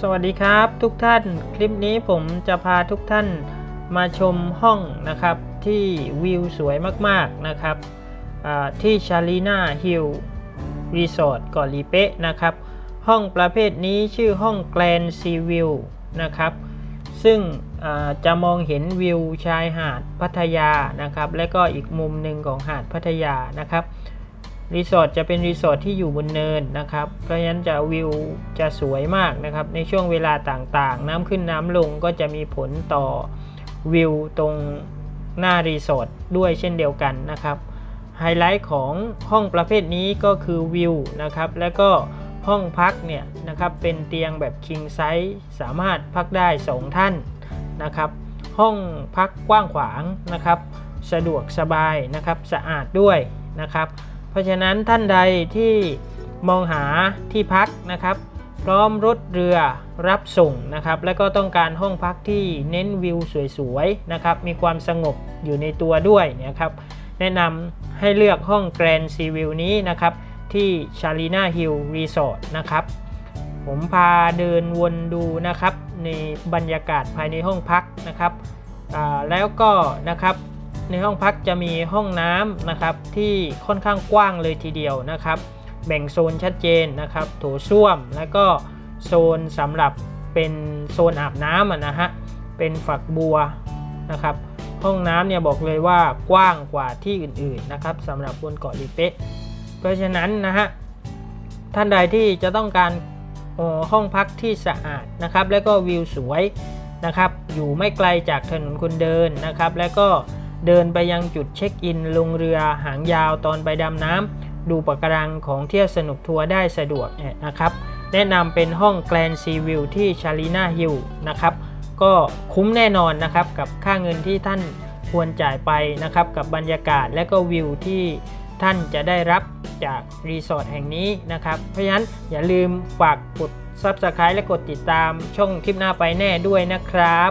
สวัสดีครับทุกท่านคลิปนี้ผมจะพาทุกท่านมาชมห้องนะครับที่วิวสวยมากๆนะครับที่ชาลีนาฮิลรีสอร์ทเกาะลีเป๊ะนะครับห้องประเภทนี้ชื่อห้องแกลนซีวิวนะครับซึ่งจะมองเห็นวิวชายหาดพัทยานะครับและก็อีกมุมหนึ่งของหาดพัทยานะครับ รีสอร์ทจะเป็นรีสอร์ทที่อยู่บนเนินนะครับ เพราะฉะนั้นจะวิวจะสวยมากนะครับ ในช่วงเวลาต่างๆ น้ำขึ้นน้ำลงก็จะมีผลต่อวิวตรงหน้ารีสอร์ทด้วยเช่นเดียวกันนะครับ ไฮไลท์ของห้องประเภทนี้ก็คือวิวนะครับ แล้วก็ห้องพักเนี่ยนะครับเป็นเตียงแบบ king size สามารถพักได้ 2 ท่านนะครับ ห้องพักกว้างขวางนะครับ สะดวกสบายนะครับ สะอาดด้วยนะครับ เพราะฉะนั้นท่านใดที่มองหาที่พักนะครับ พร้อมรถเรือรับส่งนะครับ และก็ต้องการห้องพักที่เน้นวิวสวยๆนะครับมีความสงบอยู่ในตัวด้วยนะครับ แนะนำให้เลือกห้องแกรนซีวิวนี้นะครับ ที่ชาลีนาฮิลรีสอร์ทนะครับผมพาเดินวนดูนะครับในบรรยากาศภายในห้องพักนะครับแล้วก็นะครับ ในห้องพักจะมีห้องน้ำนะครับที่ค่อนข้างกว้างเลยทีเดียวนะครับ แบ่งโซนชัดเจนนะครับโถส้วมแล้วก็โซนสำหรับเป็นโซนอาบน้ำนะฮะเป็นฝักบัวนะครับห้องน้ำเนี่ยบอกเลยว่ากว้างกว่าที่อื่นๆนะครับสำหรับบนเกาะลีเป๊ะเพราะฉะนั้นนะฮะท่านใดที่จะต้องการห้องพักที่สะอาดนะครับ แล้วก็วิวสวยนะครับ อยู่ไม่ไกลจากถนนคนเดินนะครับ แล้วก็ เดินไปยังจุดเช็คอิน ลงเรือหางยาวตอนไปดำน้ำดูปะการังของเที่ยวสนุกทัวร์ได้สะดวกเนี่ยนะครับ แนะนำเป็นห้องแกลนซีวิวที่ชาลีนาฮิลนะครับก็คุ้มแน่นอนนะครับกับค่าเงินที่ท่านควรจ่ายไปนะครับกับบรรยากาศและก็วิวที่ท่านจะได้รับจากรีสอร์ทแห่งนี้นะครับ เพราะฉะนั้นอย่าลืมฝากกด Subscribe และกดติดตามช่องคลิปหน้าไปแน่ด้วยนะครับ